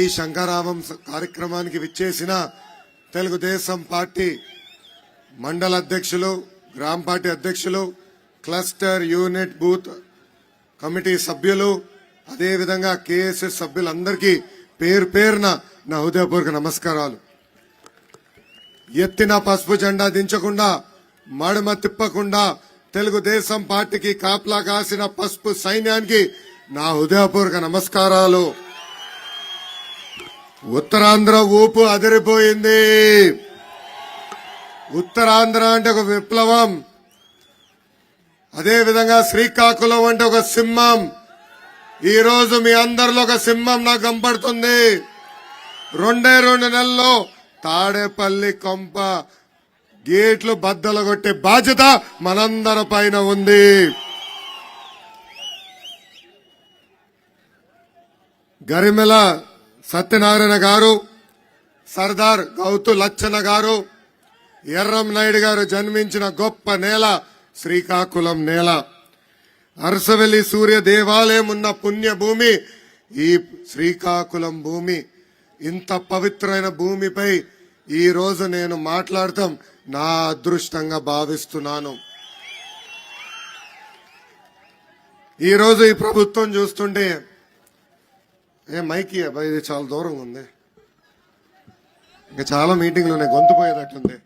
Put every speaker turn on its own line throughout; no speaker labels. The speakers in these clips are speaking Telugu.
ఈ శంకరావం కార్యక్రమానికి విచ్చేసిన తెలుగుదేశం పార్టీ మండల అధ్యక్షులు గ్రామ పార్టీ అధ్యక్షులు క్లస్టర్ యూనిట్ బూత్ కమిటీ సభ్యులు అదేవిధంగా కేఎస్ఎస్ సభ్యులందరికీ పేరు పేరున నా హృదయపూర్వక నమస్కారాలు. ఎత్తిన పసుపు జెండా దించకుండా మడమ తిప్పకుండా తెలుగుదేశం పార్టీకి కాపలా కాసిన పసుపు సైన్యానికి నా హృదయపూర్వక నమస్కారాలు. ఉత్తరాంధ్ర ఊపు అదిరిపోయింది. ఉత్తరాంధ్ర అంటే ఒక విప్లవం. అదే విధంగా శ్రీకాకుళం అంటే ఒక సింహం. ఈ రోజు మీ అందరిలో ఒక సింహం నాకు కనపడుతుంది. రెండే రెండు నెలల్లో తాడేపల్లి కొంప గేట్లు బద్దలు కొట్టే బాధ్యత మనందరి పైన ఉంది. గరిమెల సత్యనారాయణ గారు సర్దార్ గౌతు లచ్చన్న గారు ఎర్రం నాయుడు గారు జన్మించిన గొప్ప నేల శ్రీకాకుళం నేల. అరసవెల్లి సూర్య దేవాలయం ఉన్న పుణ్య భూమి ఈ శ్రీకాకుళం భూమి. ఇంత పవిత్రమైన భూమిపై ఈ రోజు నేను మాట్లాడటం నా అదృష్టంగా భావిస్తున్నాను. ఈరోజు ఈ ప్రభుత్వం చూస్తుంటే ఏ మైకి అబ్బాయి ఇది చాలా దూరంగా ఉంది. ఇంకా చాలా మీటింగ్లు ఉన్నాయి. గొంతు పోయేటట్లుంది.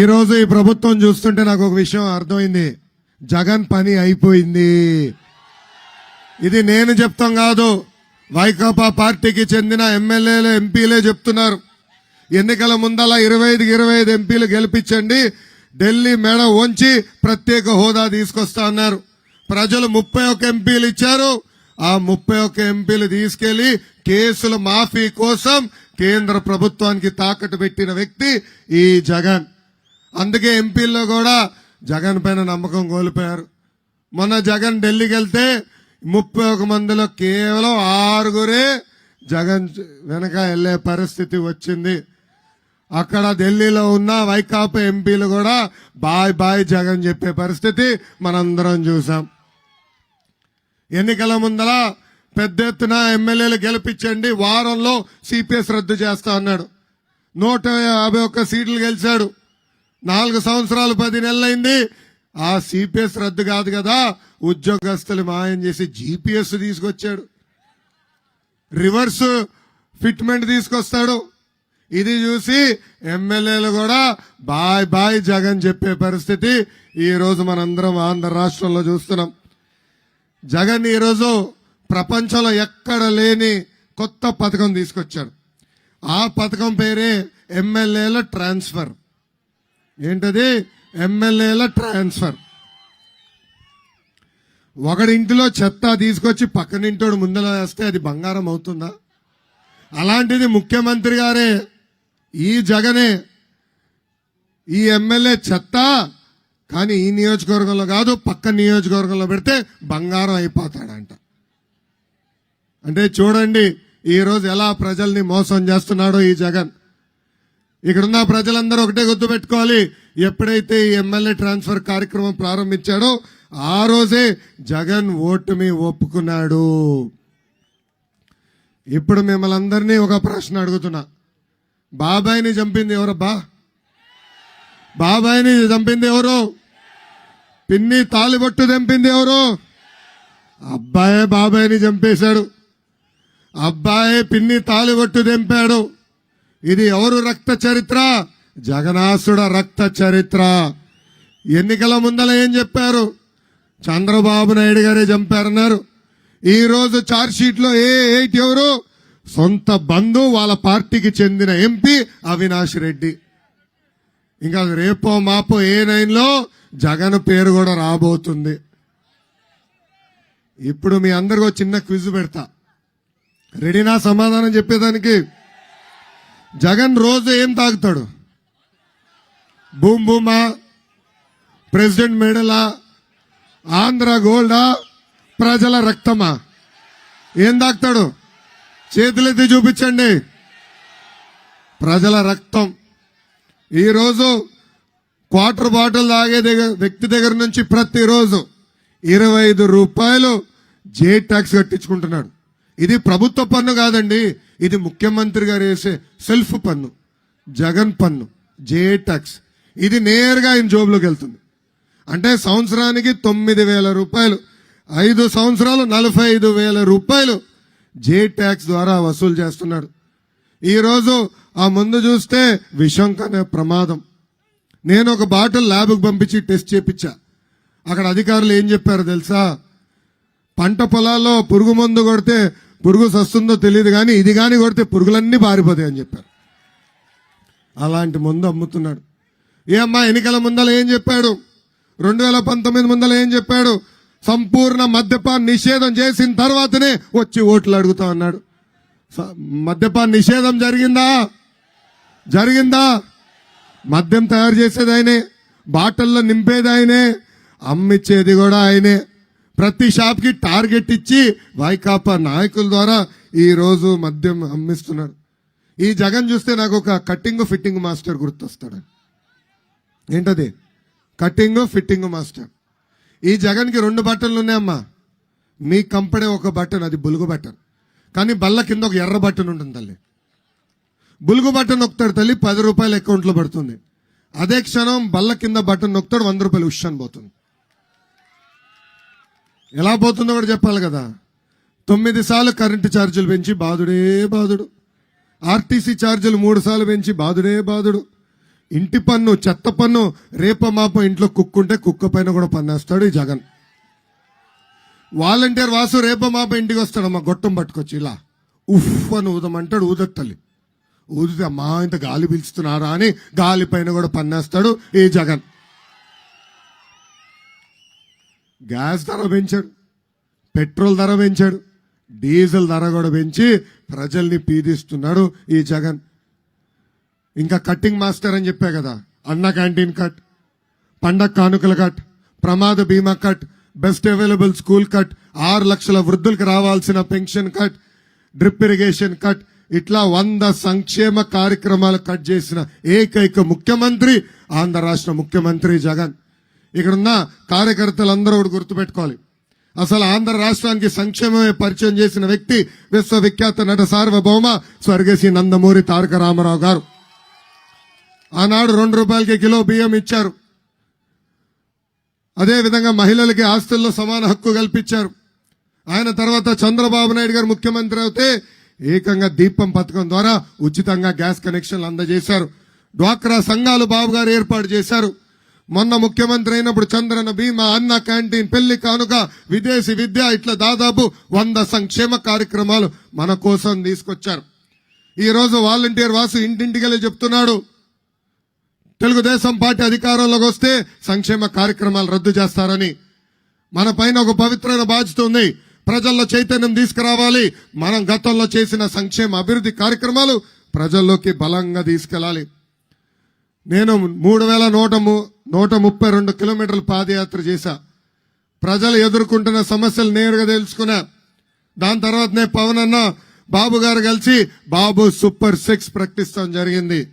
ఈరోజు ఈ ప్రభుత్వం చూస్తుంటే నాకు ఒక విషయం అర్థమైంది. జగన్ పని అయిపోయింది. ఇది నేను చెప్తాం కాదు. వైకాపా పార్టీకి చెందిన ఎమ్మెల్యేలు ఎంపీలే చెప్తున్నారు. ఎన్నికల ముందల ఇరవై ఐదు ఇరవై ఐదు ఎంపీలు గెలిపించండి. ఢిల్లీ మెడ వంచి ప్రత్యేక హోదా తీసుకొస్తా అన్నారు. ప్రజలు ముప్పై ఒక్క ఎంపీలు ఇచ్చారు. ఆ ముప్పై ఒక్క ఎంపీలు తీసుకెళ్ళి కేసుల మాఫీ కోసం కేంద్ర ప్రభుత్వానికి తాకట్టు పెట్టిన వ్యక్తి ఈ జగన్. అందుకే ఎంపీల్లో కూడా జగన్ పైన నమ్మకం కోల్పోయారు. మొన్న జగన్ ఢిల్లీకి వెళ్తే ముప్పై ఒక మందిలో కేవలం ఆరుగురే జగన్ వెనక వెళ్ళే పరిస్థితి వచ్చింది. అక్కడ ఢిల్లీలో ఉన్న వైకాపా ఎంపీలు కూడా బాయ్ బాయ్ జగన్ చెప్పే పరిస్థితి మనందరం చూసాం. ఎన్నికల ముందల పెద్ద ఎత్తున ఎమ్మెల్యేలు గెలిపించండి వారంలో సిపిఎస్ రద్దు చేస్తా అన్నాడు. నూట యాభై ఒక్క సీట్లు గెలిచాడు. నాలుగు సంవత్సరాలు పది నెలలైంది. ఆ సిపిఎస్ రద్దు కాదు కదా ఉద్యోగస్తులు మాయం చేసి జీపీఎస్ తీసుకొచ్చాడు. రివర్స్ ఫిట్మెంట్ తీసుకొస్తాడు. ఇది చూసి ఎమ్మెల్యేలు కూడా బాయ్ బాయ్ జగన్ చెప్పే పరిస్థితి ఈ రోజు మనందరం ఆంధ్ర రాష్ట్రంలో చూస్తున్నాం. జగన్ ఈరోజు ప్రపంచంలో ఎక్కడ లేని కొత్త పథకం తీసుకొచ్చాడు. ఆ పథకం పేరే ఎమ్మెల్యేల ట్రాన్స్ఫర్. ఏంటది? ఎమ్మెల్యేల ట్రాన్స్ఫర్. ఒకడింటిలో చెత్త తీసుకొచ్చి పక్కనింటోడు ముందర వేస్తే అది బంగారం అవుతుందా? అలాంటిది ముఖ్యమంత్రి గారే ఈ జగనే ఈ ఎమ్మెల్యే చెత్త కానీ ఈ నియోజకవర్గంలో కాదు పక్క నియోజకవర్గంలో పెడితే బంగారం అయిపోతాడంట. అంటే చూడండి ఈరోజు ఎలా ప్రజల్ని మోసం చేస్తున్నాడో ఈ జగన్. ఇక్కడున్న ప్రజలందరూ ఒకటే గుర్తు పెట్టుకోవాలి ఎప్పుడైతే ఈ ఎమ్మెల్యే ట్రాన్స్ఫర్ కార్యక్రమం ప్రారంభించాడో ఆ రోజే జగన్ ఓటుమి ఒప్పుకున్నాడు. ఇప్పుడు మిమ్మల్ని అందరినీ ఒక ప్రశ్న అడుగుతున్నా. బాబాయిని చంపింది ఎవరబ్బా బాబాయిని చంపింది ఎవరు? పిన్ని తాలిబొట్టు చంపింది ఎవరు? అబ్బాయే బాబాయిని చంపేశాడు. అబ్బాయే పిన్ని తాలిబొట్టు తెంపాడు. ఇది ఎవరు రక్త చరిత్ర? జగనాసుడ రక్త చరిత్ర. ఎన్నికల ముందల ఏం చెప్పారు? చంద్రబాబు నాయుడు గారే చంపారన్నారు. ఈరోజు రోజు చార్జ్ ఏ ఎయిట్ ఎవరు? సొంత బంధువు వాళ్ళ పార్టీకి చెందిన ఎంపీ అవినాష్ రెడ్డి. ఇంకా రేపో మాపో ఏ నైన్లో జగన్ పేరు కూడా రాబోతుంది. ఇప్పుడు మీ అందరికి చిన్న క్విజ్ పెడతా. రెడీనా సమాధానం చెప్పేదానికి? జగన్ రోజు ఏం తాగుతాడు? బూమ్ బూమా ప్రెసిడెంట్ మెడలా? ఆంధ్ర గోల్డా? ప్రజల రక్తమా? ఏం తాగుతాడు? చేతులెత్తి చూపించండి. ప్రజల రక్తం. ఈరోజు క్వార్టర్ బాటిల్ తాగే దగ్గర వ్యక్తి దగ్గర నుంచి ప్రతిరోజు ఇరవై ఐదు రూపాయలు జే ట్యాక్స్ కట్టించుకుంటున్నాడు. ఇది ప్రభుత్వ పన్ను కాదండి ఇది ముఖ్యమంత్రి గారు వేసే సెల్ఫ్ పన్ను జగన్ పన్ను జే ట్యాక్స్. ఇది నేరుగా ఆయన జోబులోకి వెళ్తుంది. అంటే సంవత్సరానికి తొమ్మిది వేల రూపాయలు ఐదు సంవత్సరాలు నలభై ఐదు వేల రూపాయలు జే ట్యాక్స్ ద్వారా వసూలు చేస్తున్నాడు. ఈరోజు ఆ ముందు చూస్తే విషం కనే ప్రమాదం. నేను ఒక బాటిల్ ల్యాబ్కి పంపించి టెస్ట్ చేపించా. అక్కడ అధికారులు ఏం చెప్పారు తెలుసా? పంట పొలాల్లో పురుగు మందు కొడితే పురుగు సస్తుందో తెలియదు కానీ ఇది కానీ కొడితే పురుగులన్నీ పారిపోతాయి అని చెప్పారు. అలాంటి మందు అమ్ముతున్నాడు. ఏ అమ్మా ఎన్నికల ముందల ఏం చెప్పాడు? రెండు వేల పంతొమ్మిది ముందల ఏం చెప్పాడు? సంపూర్ణ మద్యపాన్ నిషేధం చేసిన తర్వాతనే వచ్చి ఓట్లు అడుగుతా అన్నాడు. స- మద్యపాన్ నిషేధం జరిగిందా? జరిగిందా? మద్యం తయారు చేసేది ఆయనే బాటల్లో నింపేది ఆయనే అమ్మిచ్చేది కూడా ఆయనే. ప్రతి షాప్కి టార్గెట్ ఇచ్చి వైకాపా నాయకుల ద్వారా ఈరోజు మద్యం అమ్మిస్తున్నాడు ఈ జగన్ చూస్తే నాకు ఒక కట్టింగ్ ఫిట్టింగ్ మాస్టర్ గుర్తొస్తాడు. ఏంటది? Cutting fitting master. ఈ జగన్కి రెండు బట్టలు ఉన్నాయమ్మా. మీ కంపడే ఒక బటన్ అది బులుగు బటన్. కానీ బల్ల కింద ఒక ఎర్ర బటన్ ఉంటుంది తల్లి. బులుగు బటన్ నొక్కుతాడు తల్లి పది రూపాయలు అకౌంట్లో పడుతుంది. అదే క్షణం బల్ల కింద బటన్ నొక్కుతాడు వంద రూపాయలు ఉష్ అని పోతుంది. ఎలా పోతుందో కూడా చెప్పాలి కదా. తొమ్మిది సార్లు కరెంటు ఛార్జీలు పెంచి బాధుడే బాధుడు. ఆర్టీసీ ఛార్జీలు మూడు సార్లు పెంచి బాధుడే బాధుడు. ఇంటి పన్ను చెత్త పన్ను రేప మాప ఇంట్లో కుక్కుంటే కుక్క పైన కూడా పన్నేస్తాడు ఈ జగన్. వాలంటీర్ వాసు రేప మాప ఇంటికి వస్తాడమ్మా గొట్టం పట్టుకొచ్చి ఇలా. ఉఫ్ అని ఊదమంటాడు ఊదత్తల్లి. ఊదితే అమ్మా ఇంత గాలి పీల్చుతున్నారా అని గాలి పైన కూడా పన్నేస్తాడు ఈ జగన్. గ్యాస్ ధర పెంచాడు పెట్రోల్ ధర పెంచాడు డీజిల్ ధర కూడా పెంచి ప్రజల్ని పీడిస్తున్నాడు ఈ జగన్. ఇంకా కట్టింగ్ మాస్టర్ అని చెప్పా కదా. అన్న క్యాంటీన్ కట్ పండగ కానుకల కట్ ప్రమాద బీమా cut best available school cut ఆరు లక్షల వృద్ధులకు రావాల్సిన pension cut drip irrigation cut ఇట్లా వంద సంక్షేమ కార్యక్రమాలు కట్ చేసిన ఏకైక ముఖ్యమంత్రి ఆంధ్ర రాష్ట్ర ముఖ్యమంత్రి జగన్. ఇక్కడున్న కార్యకర్తలందరూ ఒకటి గుర్తుపెట్టుకోవాలి. అసలు ఆంధ్ర రాష్ట్రానికి సంక్షేమమే పరిచయం చేసిన వ్యక్తి విశ్వవిఖ్యాత నట సార్వభౌమ స్వర్గశ్రీ నందమూరి తారక రామారావు గారు. ఆనాడు రెండు రూపాయలకి కిలో బియ్యం ఇచ్చారు. అదేవిధంగా మహిళలకి ఆస్తుల్లో సమాన హక్కు కల్పించారు. ఆయన తర్వాత చంద్రబాబు నాయుడు గారు ముఖ్యమంత్రి అయితే ఏకంగా దీపం పథకం ద్వారా ఉచితంగా గ్యాస్ కనెక్షన్లు అందజేశారు. డ్వాక్రా సంఘాలు బాబు గారు ఏర్పాటు చేశారు. మొన్న ముఖ్యమంత్రి అయినప్పుడు చంద్రన భీమా అన్న క్యాంటీన్ పెళ్ళి కానుక విదేశీ విద్య ఇట్లా దాదాపు వంద సంక్షేమ కార్యక్రమాలు మన కోసం తీసుకొచ్చారు. ఈరోజు వాలంటీర్ వాసు ఇంటింటికెళ్ళి చెప్తున్నాడు. తెలుగుదేశం పార్టీ అధికారంలోకి వస్తే సంక్షేమ కార్యక్రమాలు రద్దు చేస్తారని. మన పైన ఒక పవిత్రమైన బాధ్యత ఉంది. ప్రజల్లో చైతన్యం తీసుకురావాలి. మనం గతంలో చేసిన సంక్షేమ అభివృద్ధి కార్యక్రమాలు ప్రజల్లోకి బలంగా తీసుకెళ్ళాలి. నేను మూడు వేల నూట నూట ముప్పై రెండు కిలోమీటర్ల పాదయాత్ర చేశా. ప్రజలు ఎదుర్కొంటున్న సమస్యలు నేరుగా తెలుసుకున్నా. దాని తర్వాత నేను పవన్ అన్న బాబు గారు కలిసి బాబు సూపర్ సిక్స్ ప్రకటిస్తాం జరిగింది.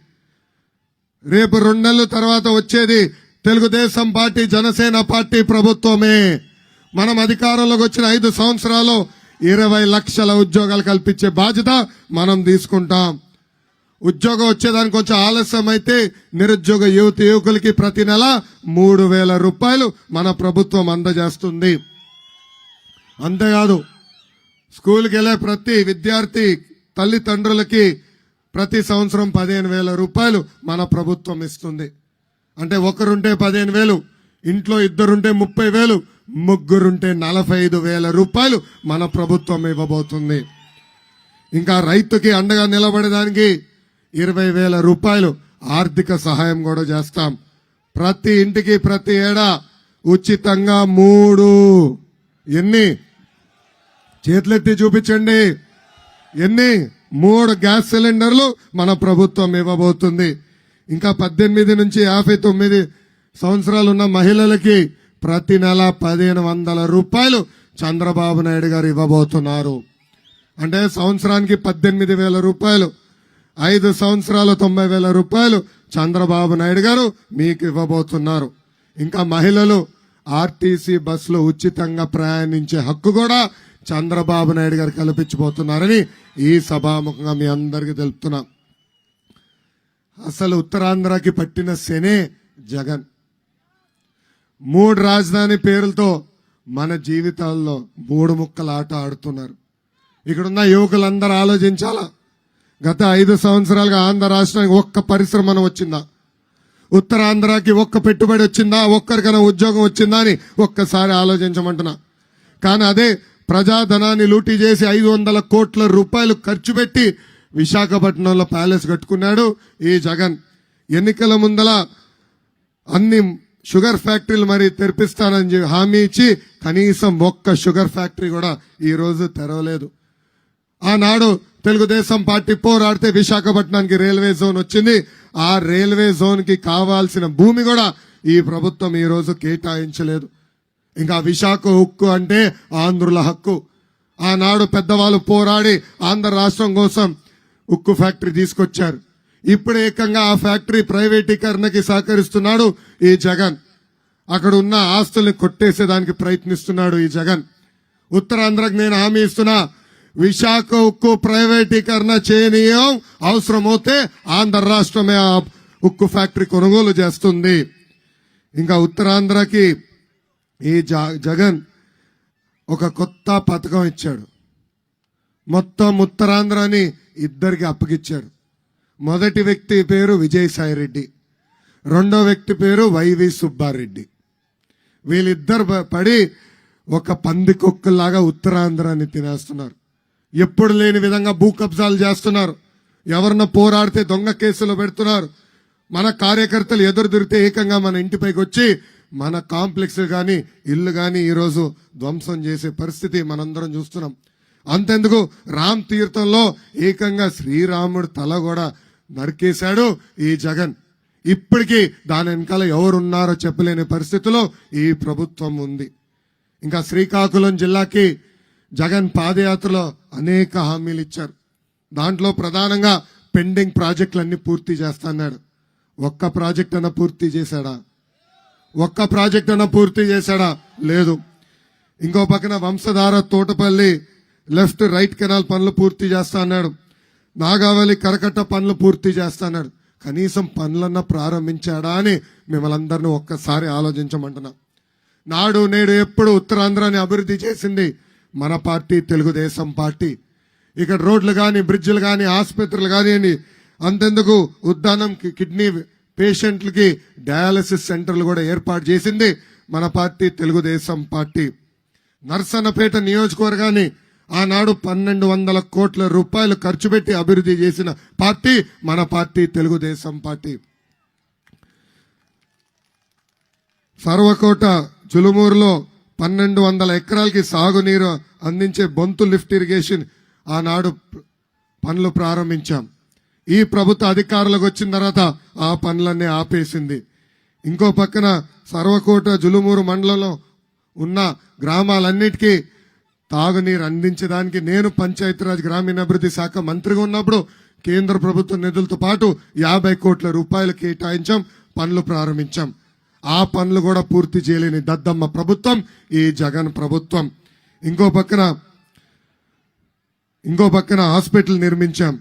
రేపు రెండు నెలల తర్వాత వచ్చేది తెలుగుదేశం పార్టీ జనసేన పార్టీ ప్రభుత్వమే. మనం అధికారంలోకి వచ్చిన ఐదు సంవత్సరాలు ఇరవై లక్షల ఉద్యోగాలు కల్పించే బాధ్యత మనం తీసుకుంటాం. ఉద్యోగం వచ్చేదానికి కొంచెం ఆలస్యం అయితే నిరుద్యోగ యువత యువకులకి ప్రతి నెల మూడు వేల రూపాయలు మన ప్రభుత్వం అందజేస్తుంది. అంతేకాదు స్కూల్కి వెళ్ళే ప్రతి విద్యార్థి తల్లిదండ్రులకి ప్రతి సంవత్సరం పదిహేను వేల రూపాయలు మన ప్రభుత్వం ఇస్తుంది. అంటే ఒకరుంటే పదిహేను వేలు ఇంట్లో ఇద్దరుంటే ముప్పై వేలు ముగ్గురుంటే నలభై ఐదు వేల రూపాయలు మన ప్రభుత్వం ఇవ్వబోతుంది. ఇంకా రైతుకి అండగా నిలబడడానికి ఇరవై వేల రూపాయలు ఆర్థిక సహాయం కూడా చేస్తాం. ప్రతి ఇంటికి ప్రతి ఏడా ఉచితంగా మూడు. ఎన్ని? చేతులెత్తి చూపించండి. ఎన్ని? మూడు గ్యాస్ సిలిండర్లు మన ప్రభుత్వం ఇవ్వబోతుంది. ఇంకా పద్దెనిమిది నుంచి యాభై తొమ్మిది సంవత్సరాలు ఉన్న మహిళలకి ప్రతి నెల పదిహేను వందల రూపాయలు చంద్రబాబు నాయుడు గారు ఇవ్వబోతున్నారు. అంటే సంవత్సరానికి పద్దెనిమిది వేల రూపాయలు ఐదు సంవత్సరాలు తొంభై వేల రూపాయలు చంద్రబాబు నాయుడు గారు మీకు ఇవ్వబోతున్నారు. ఇంకా మహిళలు ఆర్టీసీ బస్సులో ఉచితంగా ప్రయాణించే హక్కు కూడా చంద్రబాబు నాయుడు గారు కల్పించబోతున్నారని ఈ సభాముఖంగా మీ అందరికీ తెలుపుతున్నాం. అసలు ఉత్తరాంధ్రకి పట్టిన శనే జగన్. మూడు రాజధాని పేర్లతో మన జీవితాల్లో మూడు ముక్కల ఆట ఆడుతున్నారు. ఇక్కడున్న యువకులందరూ ఆలోచించాలా? గత ఐదు సంవత్సరాలుగా ఆంధ్ర రాష్ట్రానికి ఒక్క పరిశ్రమ వచ్చిందా? ఉత్తరాంధ్రకి ఒక్క పెట్టుబడి వచ్చిందా? ఒక్కరికైనా ఉద్యోగం వచ్చిందా అని ఒక్కసారి ఆలోచించమంటున్నా. కానీ అదే ప్రజాధనాన్ని లూటీ చేసి ఐదు వందల కోట్ల రూపాయలు ఖర్చు పెట్టి విశాఖపట్నంలో ప్యాలెస్ కట్టుకున్నాడు ఈ జగన్. ఎన్నికల ముందల అన్ని షుగర్ ఫ్యాక్టరీలు మరి తెరిపిస్తానని చెప్పి హామీ ఇచ్చి కనీసం ఒక్క షుగర్ ఫ్యాక్టరీ కూడా ఈ రోజు తెరవలేదు. ఆనాడు తెలుగుదేశం పార్టీ పోరాడితే విశాఖపట్నానికి రైల్వే జోన్ వచ్చింది. ఆ రైల్వే జోన్కి కావాల్సిన భూమి కూడా ఈ ప్రభుత్వం ఈ రోజు కేటాయించలేదు. ఇంకా విశాఖ హక్కు అంటే ఆంధ్రుల హక్కు. ఆనాడు పెద్దవాళ్ళు పోరాడి ఆంధ్ర రాష్ట్రం కోసం ఉక్కు ఫ్యాక్టరీ తీసుకొచ్చారు. ఇప్పుడు ఏకంగా ఆ ఫ్యాక్టరీ ప్రైవేటీకరణకి సహకరిస్తున్నాడు ఈ జగన్. అక్కడ ఉన్న ఆస్తుల్ని కొట్టేసేదానికి ప్రయత్నిస్తున్నాడు ఈ జగన్. ఉత్తరాంధ్రకు నేను హామీ ఇస్తున్నా విశాఖ ఉక్కు ప్రైవేటీకరణ చేయనీయం అవసరమవుతే ఆంధ్ర రాష్ట్రమే ఆ ఉక్కు ఫ్యాక్టరీ కొనుగోలు చేస్తుంది. ఇంకా ఉత్తరాంధ్రకి ఈ జ- జగన్ ఒక కొత్త పథకం ఇచ్చాడు. మొత్తం ఉత్తరాంధ్రాని ఇద్దరికి అప్పగిచ్చాడు. మొదటి వ్యక్తి పేరు విజయసాయి రెడ్డి రెండో వ్యక్తి పేరు వైవి సుబ్బారెడ్డి. వీళ్ళిద్దరు ప- పడి ఒక పంది కుక్కల్లాగా ఉత్తరాంధ్రాన్ని తినేస్తున్నారు. ఎప్పుడు లేని విధంగా భూ కబ్జాలు చేస్తున్నారు. ఎవరిన పోరాడితే దొంగ కేసులు పెడుతున్నారు. మన కార్యకర్తలు ఎదురు తిరిగితే ఏకంగా మన ఇంటిపైకి వచ్చి మన కాంప్లెక్స్ కానీ ఇల్లు కానీ ఈరోజు ధ్వంసం చేసే పరిస్థితి మనందరం చూస్తున్నాం. అంతెందుకు రామ్ తీర్థంలో ఏకంగా శ్రీరాముడు తల కూడా నరికేశాడు ఈ జగన్. ఇప్పటికీ దాని వెనకాల ఎవరున్నారో చెప్పలేని పరిస్థితిలో ఈ ప్రభుత్వం ఉంది. ఇంకా శ్రీకాకుళం జిల్లాకి జగన్ పాదయాత్రలో అనేక హామీలు ఇచ్చారు. దాంట్లో ప్రధానంగా పెండింగ్ ప్రాజెక్టులన్నీ పూర్తి చేస్తాన్నాడు. ఒక్క ప్రాజెక్ట్ అన్న పూర్తి చేశాడా? ఒక్క ప్రాజెక్ట్ అన్న పూర్తి చేశాడా? లేదు. ఇంకో పక్కన Vamsadhara Thotapalli left right canal పనులు పూర్తి చేస్తా అన్నాడు. నాగావళి కరకట్ట పనులు పూర్తి చేస్తా అన్నాడు. కనీసం పనులన్నా ప్రారంభించాడా అని మిమ్మల్ని ఒక్కసారి ఆలోచించమంటున్నా. నాడు నేడు ఎప్పుడు ఉత్తరాంధ్రాన్ని అభివృద్ధి చేసింది మన పార్టీ తెలుగుదేశం పార్టీ. ఇక్కడ రోడ్లు కానీ బ్రిడ్జిలు కానీ ఆసుపత్రులు కానీ అంతెందుకు? ఉద్దానం కి- కిడ్నీ పేషెంట్లకి డయాలసిస్ సెంటర్లు కూడా ఏర్పాటు చేసింది మన పార్టీ తెలుగుదేశం పార్టీ. నర్సన్నపేట నియోజకవర్గాన్ని ఆనాడు పన్నెండు వందల కోట్ల రూపాయలు ఖర్చు పెట్టి అభివృద్ధి చేసిన పార్టీ మన పార్టీ తెలుగుదేశం పార్టీ. సర్వకోట చులుమూరులో పన్నెండు వందల ఎకరాలకి సాగునీరు అందించే బొంతు లిఫ్ట్ ఇరిగేషన్ ఆనాడు పనులు ప్రారంభించాం. ఈ ప్రభుత్వ అధికారులకు వచ్చిన తర్వాత ఆ పనులన్నీ ఆపేసింది. ఇంకో పక్కన సర్వకోట జులుమూరు మండలంలో ఉన్న గ్రామాలన్నిటికీ తాగునీరు అందించడానికి నేను పంచాయతీరాజ్ గ్రామీణాభివృద్ధి శాఖ మంత్రిగా ఉన్నప్పుడు కేంద్ర ప్రభుత్వ నిధులతో పాటు యాభై కోట్ల రూపాయలు కేటాయించాం పనులు ప్రారంభించాం. ఆ పనులు కూడా పూర్తి చేయలేని దద్దమ్మ ప్రభుత్వం ఈ జగన్ ప్రభుత్వం. ఇంకో పక్కన ఇంకో పక్కన హాస్పిటల్ నిర్మించాం.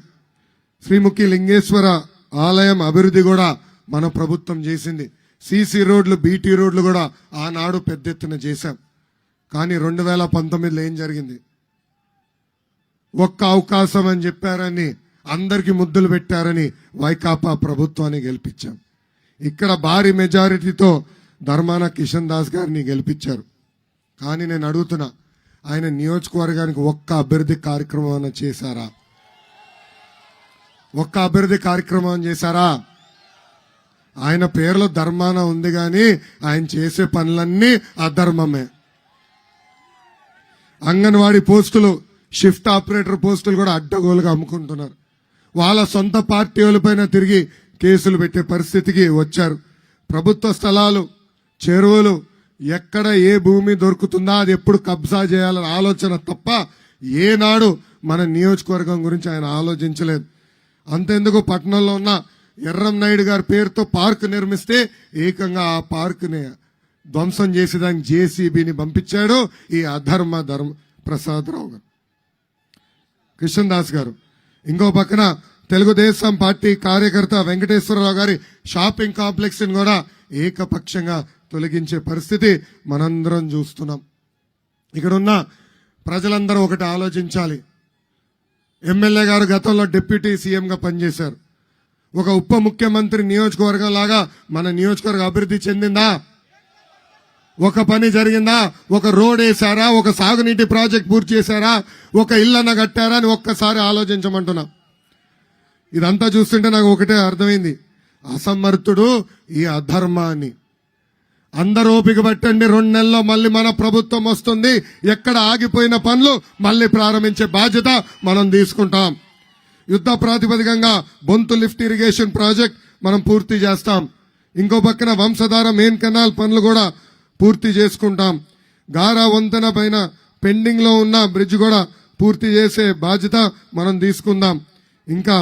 శ్రీముఖి లింగేశ్వర ఆలయం అభివృద్ధి కూడా మన ప్రభుత్వం చేసింది. సీసీ రోడ్లు బీటీ రోడ్లు కూడా ఆనాడు పెద్ద ఎత్తున చేశాం. కానీ రెండు వేల పంతొమ్మిదిలో ఏం జరిగింది? ఒక్క అవకాశం అని చెప్పారని అందరికి ముద్దులు పెట్టారని వైకాపా ప్రభుత్వాన్ని గెలిపించాం. ఇక్కడ భారీ మెజారిటీతో ధర్మాన కిషన్ దాస్ గారిని గెలిపించారు. కానీ నేను అడుగుతున్నా ఆయన నియోజకవర్గానికి ఒక్క అభివృద్ధి కార్యక్రమం చేశారా? ఒక్క అభివృద్ధి కార్యక్రమం చేశారా? ఆయన పేర్లో ధర్మాన ఉంది కానీ ఆయన చేసే పనులన్నీ అధర్మమే. అంగన్వాడీ పోస్టులు షిఫ్ట్ ఆపరేటర్ పోస్టులు కూడా అడ్డగోలుగా అమ్ముకుంటున్నారు. వాళ్ళ సొంత పార్టీ వాళ్ళపైన తిరిగి కేసులు పెట్టే పరిస్థితికి వచ్చారు. ప్రభుత్వ స్థలాలు చెరువులు ఎక్కడ ఏ భూమి దొరుకుతుందా అది ఎప్పుడు కబ్జా చేయాలనే ఆలోచన తప్ప ఏనాడు మన నియోజకవర్గం గురించి ఆయన ఆలోచించలేదు. అంతెందుకు పట్టణంలో ఉన్న ఎర్రం నాయుడు గారి పేరుతో పార్క్ నిర్మిస్తే ఏకంగా ఆ పార్క్ని ధ్వంసం చేసేదానికి జేసీబీని పంపించాడు ఈ అధర్మ ధర్మ ప్రసాదరావు గారు. కిషన్ దాస్ గారు. ఇంకో పక్కన తెలుగుదేశం పార్టీ కార్యకర్త వెంకటేశ్వరరావు గారి షాపింగ్ కాంప్లెక్స్ని కూడా ఏకపక్షంగా తొలగించే పరిస్థితి మనందరం చూస్తున్నాం. ఇక్కడున్న ప్రజలందరూ ఒకటి ఆలోచించాలి. ఎమ్మెల్యే గారు గతంలో డిప్యూటీ సీఎంగా పనిచేశారు. ఒక ఉప ముఖ్యమంత్రి నియోజకవర్గం లాగా మన నియోజకవర్గం అభివృద్ధి చెందిందా? ఒక పని జరిగిందా? ఒక రోడ్ వేసారా ఒక సాగునీటి ప్రాజెక్ట్ పూర్తి చేశారా? ఒక ఇల్లన్న కట్టారా అని ఒక్కసారి ఆలోచించమంటున్నా. ఇదంతా చూస్తుంటే నాకు ఒకటే అర్థమైంది. అసమర్థుడు ఈ అధర్మాన్ని. అందరూ ఓపిక పట్టండి రెండు నెలల్లో మళ్ళీ మన ప్రభుత్వం వస్తుంది. ఎక్కడ ఆగిపోయిన పనులు మళ్ళీ ప్రారంభించే బాధ్యత మనం తీసుకుంటాం. యుద్ధ ప్రాతిపదికంగా బొంతు లిఫ్ట్ ఇరిగేషన్ ప్రాజెక్ట్ మనం పూర్తి చేస్తాం. ఇంకో పక్కన వంశధార మెయిన్ కెనాల్ పనులు కూడా పూర్తి చేసుకుంటాం. గారా వంతెన పైన పెండింగ్లో ఉన్న బ్రిడ్జ్ కూడా పూర్తి చేసే బాధ్యత మనం తీసుకుందాం. ఇంకా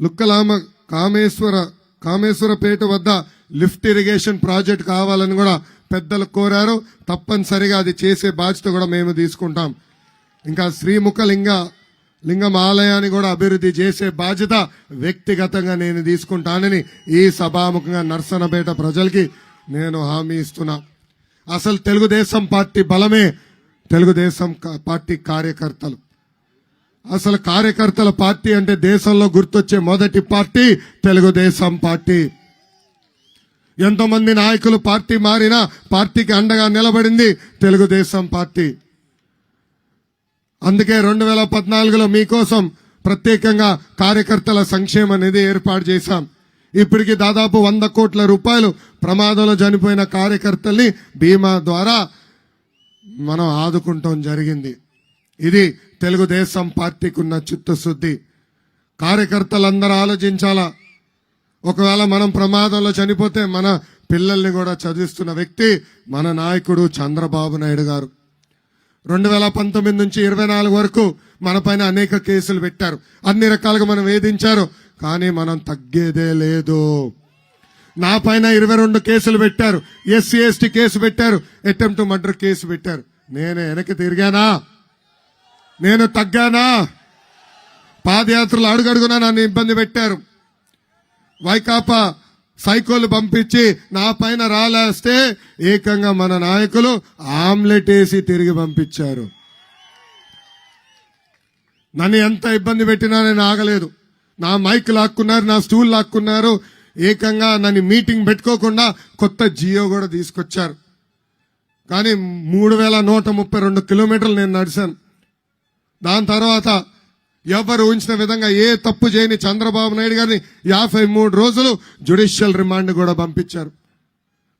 లుక్కలామ కామేశ్వర కామేశ్వరపేట వద్ద లిఫ్ట్ ఇరిగేషన్ ప్రాజెక్ట్ కావాలని కూడా పెద్దలు కోరారు. తప్పనిసరిగా అది చేసే బాధ్యత కూడా మేము తీసుకుంటాం. ఇంకా శ్రీముఖ లింగ లింగం ఆలయాన్ని కూడా అభివృద్ధి చేసే బాధ్యత వ్యక్తిగతంగా నేను తీసుకుంటానని ఈ సభాముఖంగా నర్సనపేట ప్రజలకి నేను హామీ ఇస్తున్నా. అసలు తెలుగుదేశం పార్టీ బలమే తెలుగుదేశం పార్టీ కార్యకర్తలు. అసలు కార్యకర్తల పార్టీ అంటే దేశంలో గుర్తొచ్చే మొదటి పార్టీ తెలుగుదేశం పార్టీ. ఎంతో మంది నాయకులు పార్టీ మారినా పార్టీకి అండగా నిలబడింది తెలుగుదేశం పార్టీ. అందుకే రెండు వేల పద్నాలుగులో మీకోసం ప్రత్యేకంగా కార్యకర్తల సంక్షేమ నిధి ఏర్పాటు చేశాం. ఇప్పటికి దాదాపు వంద కోట్ల రూపాయలు ప్రమాదంలో చనిపోయిన కార్యకర్తల్ని బీమా ద్వారా మనం ఆదుకుంటాం జరిగింది. ఇది తెలుగుదేశం పార్టీకి ఉన్న చిత్తశుద్ధి. కార్యకర్తలందరూ ఆలోచించాలా? ఒకవేళ మనం ప్రమాదంలో చనిపోతే మన పిల్లల్ని కూడా చదివిస్తున్న వ్యక్తి మన నాయకుడు చంద్రబాబు నాయుడు గారు. రెండు వేల పంతొమ్మిది నుంచి ఇరవై నాలుగు వరకు మనపైన అనేక కేసులు పెట్టారు. అన్ని రకాలుగా మనం వేధించారు. కానీ మనం తగ్గేదే లేదు. నా పైన ఇరవై రెండు కేసులు పెట్టారు. ఎస్సీ ఎస్టీ కేసు పెట్టారు. అటెంప్ట్ మర్డర్ కేసు పెట్టారు. నేను వెనక్కి తిరిగానా? నేను తగ్గానా? పాదయాత్రలు అడుగడుగునా నన్ను ఇబ్బంది పెట్టారు? వైకాపా సైకోలు పంపించి నా పైన రాలేస్తే ఏకంగా మన నాయకులు ఆమ్లెట్ వేసి తిరిగి పంపించారు. నన్ను ఎంత ఇబ్బంది పెట్టినా నేను ఆగలేదు. నా మైక్ లాక్కున్నారు నా స్టూల్ లాక్కున్నారు. ఏకంగా నన్ను మీటింగ్ పెట్టుకోకుండా కొత్త జియో కూడా తీసుకొచ్చారు. కానీ మూడు వేల నూట ముప్పై రెండు కిలోమీటర్లు నేను నడిచాను. దాని తర్వాత ఎవరు ఊహించిన విధంగా ఏ తప్పు చేయని చంద్రబాబు నాయుడు గారిని యాభై మూడు రోజులు జుడిషియల్ రిమాండ్ కూడా పంపించారు.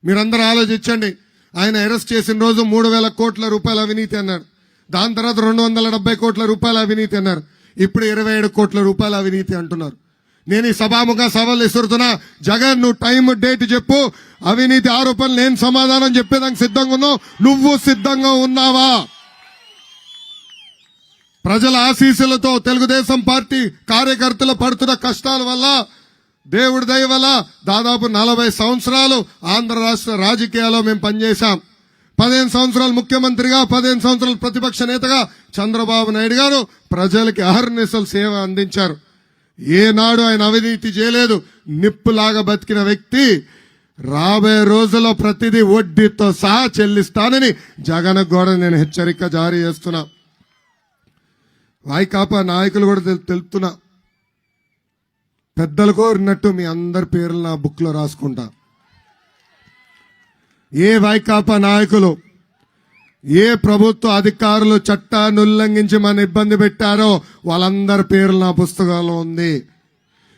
మీరందరూ ఆలోచించండి. ఆయన అరెస్ట్ చేసిన రోజు మూడు వేల కోట్ల రూపాయల అవినీతి అన్నారు. దాని తర్వాత రెండు వందల డెబ్బై కోట్ల రూపాయల అవినీతి అన్నారు. ఇప్పుడు ఇరవై ఏడు కోట్ల రూపాయల అవినీతి అంటున్నారు. నేను ఈ సభాముఖ సవాళ్ళు ఇస్తున్నా జగన్ నువ్వు టైం డేట్ చెప్పు అవినీతి ఆరోపణలు నేను సమాధానం చెప్పేదానికి సిద్ధంగా ఉన్నావు నువ్వు సిద్ధంగా ఉన్నావా? ప్రజల ఆశీస్సులతో తెలుగుదేశం పార్టీ కార్యకర్తలు పడుతున్న కష్టాల వల్ల దేవుడి దయ వల్ల దాదాపు నలభై సంవత్సరాలు ఆంధ్ర రాష్ట్ర రాజకీయాల్లో మేము పనిచేశాం. పదిహేను సంవత్సరాలు ముఖ్యమంత్రిగా పదిహేను సంవత్సరాలు ప్రతిపక్ష నేతగా చంద్రబాబు నాయుడు గారు ప్రజలకి అహర్నిశలు సేవ అందించారు. ఏనాడు ఆయన అవినీతి చేయలేదు. నిప్పులాగా బతికిన వ్యక్తి రాబోయే రోజుల్లో ప్రతిదీ వడ్డీతో సహా చెల్లిస్తానని జగన్ కూడా నేను హెచ్చరిక జారీ చేస్తున్నా. వైకాపా నాయకులు కూడా తెలు- తెలుపుతున్నా. పెద్దలు కోరినట్టు మీ అందరి పేర్లు నా బుక్లో రాసుకుంటా. ఏ వైకాపా నాయకులు ఏ ప్రభుత్వ అధికారులు చట్టాన్ని ఉల్లంఘించి మన ఇబ్బంది పెట్టారో వాళ్ళందరి పేర్లు నా పుస్తకంలో ఉంది.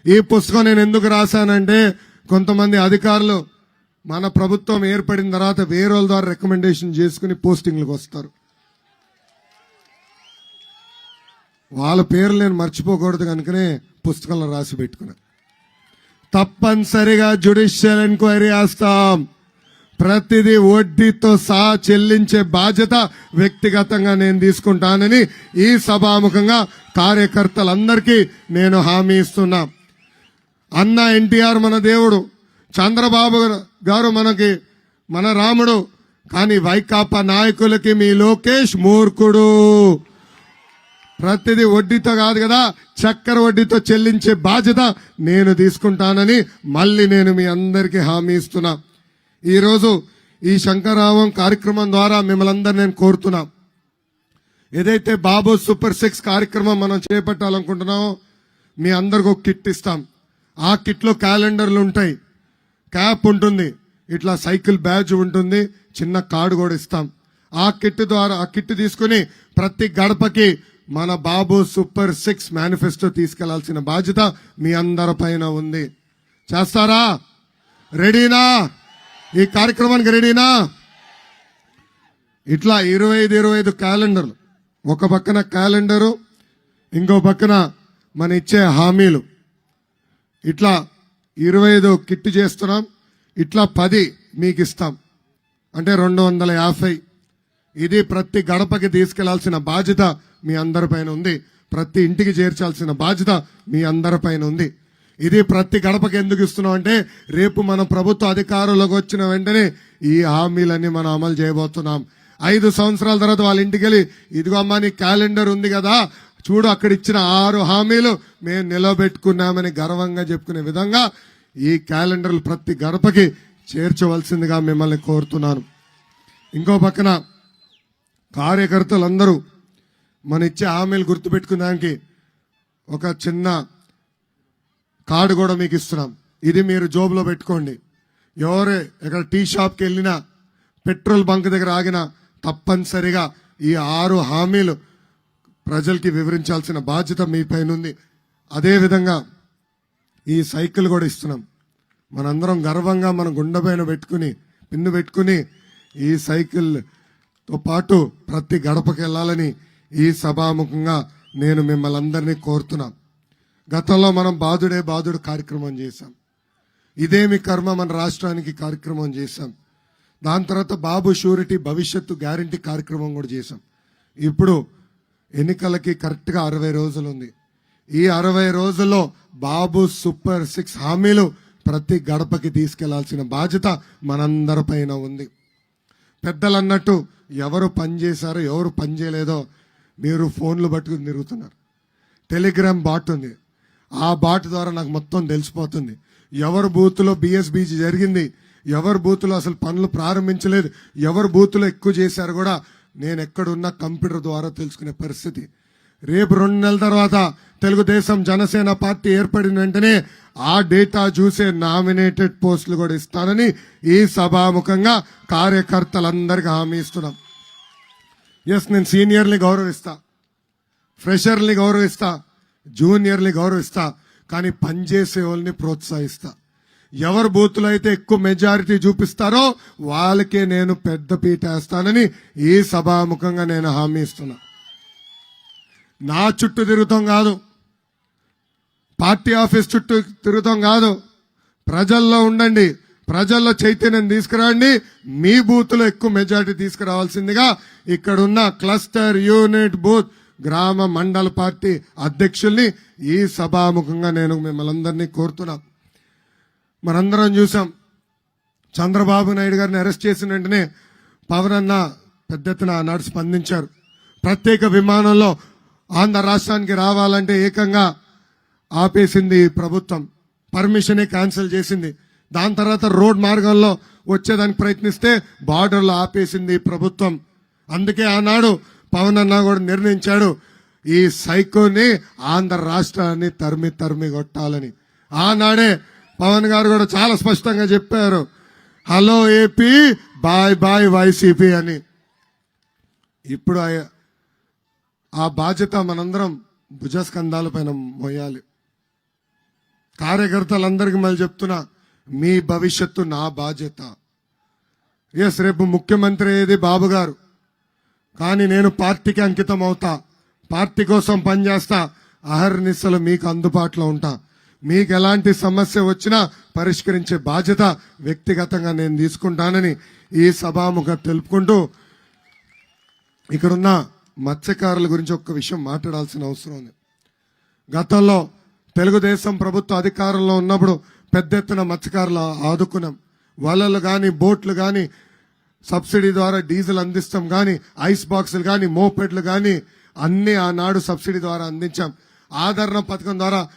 ఈ పుస్తకం నేను ఎందుకు రాశానంటే కొంతమంది అధికారులు మన ప్రభుత్వం ఏర్పడిన తర్వాత వేరే వాళ్ళ ద్వారా రికమెండేషన్ చేసుకుని పోస్టింగ్లకు వస్తారు. వాళ్ళ పేర్లు నేను మర్చిపోకూడదు కనుకనే పుస్తకంలో రాసి పెట్టుకున్నా. తప్పనిసరిగా జుడిషియల్ ఎంక్వైరీ వేస్తాం. ప్రతిదీ వడ్డీతో సహా చెల్లించే బాధ్యత వ్యక్తిగతంగా నేను తీసుకుంటానని ఈ సభాముఖంగా కార్యకర్తలందరికీ నేను హామీ ఇస్తున్నా. అన్న ఎన్టీఆర్ మన దేవుడు చంద్రబాబు గారు మనకి మన రాముడు కానీ వైకాపా నాయకులకి మీ లోకేష్ మూర్ఖుడు. ప్రతిదీ వడ్డీతో కాదు కదా చక్కెర వడ్డీతో చెల్లించే బాధ్యత నేను తీసుకుంటానని మళ్ళీ నేను మీ అందరికీ హామీ ఇస్తున్నా. ఈరోజు ఈ శంకరావం కార్యక్రమం ద్వారా మిమ్మల్ని నేను కోరుతున్నా. ఏదైతే బాబు సూపర్ సిక్స్ కార్యక్రమం మనం చేపట్టాలనుకుంటున్నామో మీ అందరికి ఒక కిట్ ఇస్తాం. ఆ కిట్లో క్యాలెండర్లు ఉంటాయి. క్యాప్ ఉంటుంది. ఇట్లా సైకిల్ బ్యాజ్ ఉంటుంది. చిన్న కార్డు కూడా ఇస్తాం. ఆ కిట్ ద్వారా ఆ కిట్ తీసుకుని ప్రతి గడపకి మన బాబు సూపర్ సిక్స్ మేనిఫెస్టో తీసుకెళ్ళాల్సిన బాధ్యత మీ అందరి పైన ఉంది. చేస్తారా? రెడీనా? ఈ కార్యక్రమానికి రెడీనా? ఇట్లా ఇరవై ఐదు ఇరవై ఐదు క్యాలెండర్లు. ఒక పక్కన క్యాలెండరు ఇంకో పక్కన మన ఇచ్చే హామీలు. ఇట్లా ఇరవై ఐదు కిట్టు చేస్తున్నాం ఇట్లా పది మీకు ఇస్తాం అంటే రెండు వందల యాభై ఇది ప్రతి గడపకి తీసుకెళ్ళాల్సిన బాధ్యత మీ అందరిపైన ఉంది. ప్రతి ఇంటికి చేర్చాల్సిన బాధ్యత మీ అందరిపైన ఉంది. ఇది ప్రతి గడపకి ఎందుకు ఇస్తున్నాం అంటే రేపు మన ప్రభుత్వ అధికారంలోకి వచ్చిన వెంటనే ఈ హామీలన్నీ మనం అమలు చేయబోతున్నాం. ఐదు సంవత్సరాల తర్వాత వాళ్ళ ఇంటికి వెళ్ళి ఇదిగో అమ్మా నీ క్యాలెండర్ ఉంది కదా చూడు అక్కడ ఇచ్చిన ఆరు హామీలు మేము నిలబెట్టుకున్నామని గర్వంగా చెప్పుకునే విధంగా ఈ క్యాలెండర్లు ప్రతి గడపకి చేర్చవలసిందిగా మిమ్మల్ని కోరుతున్నాను. ఇంకో పక్కన కార్యకర్తలందరూ మన ఇచ్చే హామీలు గుర్తుపెట్టుకున్నానికి ఒక చిన్న కార్డు కూడా మీకు ఇస్తున్నాం. ఇది మీరు జోబులో పెట్టుకోండి. ఎవరే ఇక్కడ టీ షాప్కి వెళ్ళినా పెట్రోల్ బంక్ దగ్గర ఆగినా తప్పనిసరిగా ఈ ఆరు హామీలు ప్రజలకి వివరించాల్సిన బాధ్యత మీ పైన ఉంది. అదేవిధంగా ఈ సైకిల్ కూడా ఇస్తున్నాం. మనందరం గర్వంగా మన గుండె పైన పెట్టుకుని పిన్ను పెట్టుకుని ఈ సైకిల్ తో పాటు ప్రతి గడపకి వెళ్ళాలని ఈ సభాముఖంగా నేను మిమ్మల్ని అందరినీ కోరుతున్నాను గతంలో మనం బాధుడే బాధుడు కార్యక్రమం చేశాం. ఇదేమి కర్మ మన రాష్ట్రానికి కార్యక్రమం చేశాం. దాని తర్వాత బాబు షూరిటీ భవిష్యత్తు గ్యారంటీ కార్యక్రమం కూడా చేశాం. ఇప్పుడు ఎన్నికలకి కరెక్ట్గా అరవై రోజులు ఉంది. ఈ అరవై రోజుల్లో బాబు సూపర్ సిక్స్ హామీలు ప్రతి గడపకి తీసుకెళ్ళాల్సిన బాధ్యత మనందరిపైన ఉంది. పెద్దలు అన్నట్టు ఎవరు పనిచేశారో ఎవరు పని చేయలేదో మీరు ఫోన్లు పట్టుకుని తిరుగుతున్నారు. టెలిగ్రామ్ బాట్ ఉంది. ఆ బాట్ ద్వారా నాకు మొత్తం తెలిసిపోతుంది. ఎవరు బూత్లో బిఎస్బీజీ జరిగింది ఎవరు బూత్లో అసలు పనులు ప్రారంభించలేదు ఎవరు బూత్లో ఎక్కువ చేశారు కూడా నేను ఎక్కడున్నా కంప్యూటర్ ద్వారా తెలుసుకునే పరిస్థితి. రేపు రెండు నెలల తర్వాత తెలుగుదేశం జనసేన పార్టీ ఏర్పడిన వెంటనే ఆ డేటా చూసే నామినేటెడ్ పోస్టులు కూడా ఇస్తానని ఈ సభాముఖంగా కార్యకర్తలందరికీ హామీ ఇస్తున్నాం. ఎస్ నేను సీనియర్ని గౌరవిస్తా. ఫ్రెషర్ని గౌరవిస్తా. జూనియర్ని గౌరవిస్తా. కానీ పనిచేసే వాళ్ళని ప్రోత్సహిస్తా. ఎవరు బూతులు అయితే ఎక్కువ మెజారిటీ చూపిస్తారో వాళ్ళకే నేను పెద్ద పీట వేస్తానని ఈ సభాముఖంగా నేను హామీ ఇస్తున్నా. నా చుట్టూ తిరుగుతాం కాదు. పార్టీ ఆఫీస్ చుట్టూ తిరుగుతాం కాదు. ప్రజల్లో ఉండండి. ప్రజల్లో చైతన్యం తీసుకురండి. మీ బూత్లో ఎక్కువ మెజారిటీ తీసుకురావాల్సిందిగా ఇక్కడున్న క్లస్టర్ యూనిట్ బూత్ గ్రామ మండల పార్టీ అధ్యక్షుల్ని ఈ సభాముఖంగా నేను మిమ్మల్ని అందరినీ కోరుతున్నా. మనందరం చూసాం. చంద్రబాబు నాయుడు గారిని అరెస్ట్ చేసిన వెంటనే పవన్ అన్న పెద్ద ఎత్తున ఆనాడు స్పందించారు. ప్రత్యేక విమానంలో ఆంధ్ర రాష్ట్రానికి రావాలంటే ఏకంగా ఆపేసింది ప్రభుత్వం. పర్మిషనే క్యాన్సిల్ చేసింది. దాని తర్వాత రోడ్ మార్గంలో వచ్చేదానికి ప్రయత్నిస్తే బార్డర్లో ఆపేసింది ప్రభుత్వం. అందుకే ఆనాడు పవన్ అన్న కూడా నిర్ణయించాడు ఈ సైకోని ఆంధ్ర రాష్ట్రాన్ని తరిమి తరిమి కొట్టాలని. ఆనాడే పవన్ గారు కూడా చాలా స్పష్టంగా చెప్పారు hello AP bye bye YCP అని. ఇప్పుడు ఆ- బాధ్యత మనందరం భుజస్కంధాల పైన మోయాలి. కార్యకర్తలందరికీ మళ్ళీ చెప్తున్నా మీ భవిష్యత్తు నా బాధ్యత. ఎస్ రేపు ముఖ్యమంత్రి ఏది బాబు గారు. కానీ నేను పార్టీకి అంకితం అవుతా పార్టీ కోసం పనిచేస్తా అహర్నిశలు మీకు అందుబాటులో ఉంటా. మీకు ఎలాంటి సమస్య వచ్చినా పరిష్కరించే బాధ్యత వ్యక్తిగతంగా నేను తీసుకుంటానని ఈ సభాముఖ తెలుపుకుంటూ ఇక్కడున్న. మత్స్యకారుల గురించి ఒక్క విషయం మాట్లాడాల్సిన అవసరం ఉంది. గతంలో తెలుగుదేశం ప్రభుత్వ అధికారంలో ఉన్నప్పుడు పెద్ద ఎత్తున మత్స్యకారులు ఆదుకున్నాం. వలలు కానీ బోట్లు కానీ సబ్సిడీ ద్వారా డీజిల్ అందిస్తాం కానీ ఐస్ బాక్సులు కానీ మోపెడ్లు కానీ అన్ని ఆనాడు సబ్సిడీ ద్వారా అందించాం. ఆదరణ పథకం ద్వారా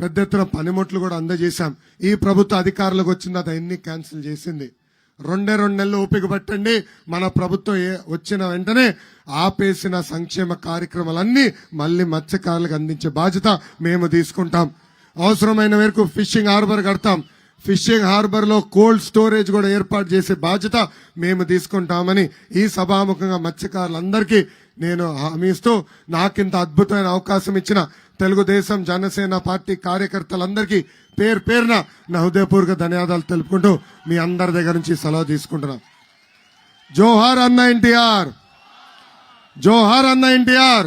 పెద్ద ఎత్తున పనిముట్లు కూడా అందజేశాం. ఈ ప్రభుత్వ అధికారులకు వచ్చింది అది అన్ని క్యాన్సిల్ చేసింది. రెండే రెండు నెలలు ఓపిక పట్టండి. మన ప్రభుత్వం ఏ- వచ్చిన వెంటనే ఆపేసిన సంక్షేమ కార్యక్రమాలన్నీ మళ్ళీ మత్స్యకారులకు అందించే బాధ్యత మేము తీసుకుంటాం. అవసరమైన మేరకు ఫిషింగ్ హార్బర్ కడతాం. ఫిషింగ్ హార్బర్లో కోల్డ్ స్టోరేజ్ కూడా ఏర్పాటు చేసే బాధ్యత మేము తీసుకుంటామని ఈ సభాముఖంగా మత్స్యకారులందరికీ నేను హామీ ఇస్తూ నాకింత అద్భుతమైన అవకాశం ఇచ్చిన తెలుగుదేశం జనసేన పార్టీ కార్యకర్తలందరికీ పేరు పేరున నా హృదయపూర్వక ధన్యవాదాలు తెలుపుకుంటూ మీ అందరి దగ్గర నుంచి సెలవు తీసుకుంటున్నా. జోహార్ అన్న ఎన్టీఆర్! జోహార్ అన్న ఎన్టీఆర్!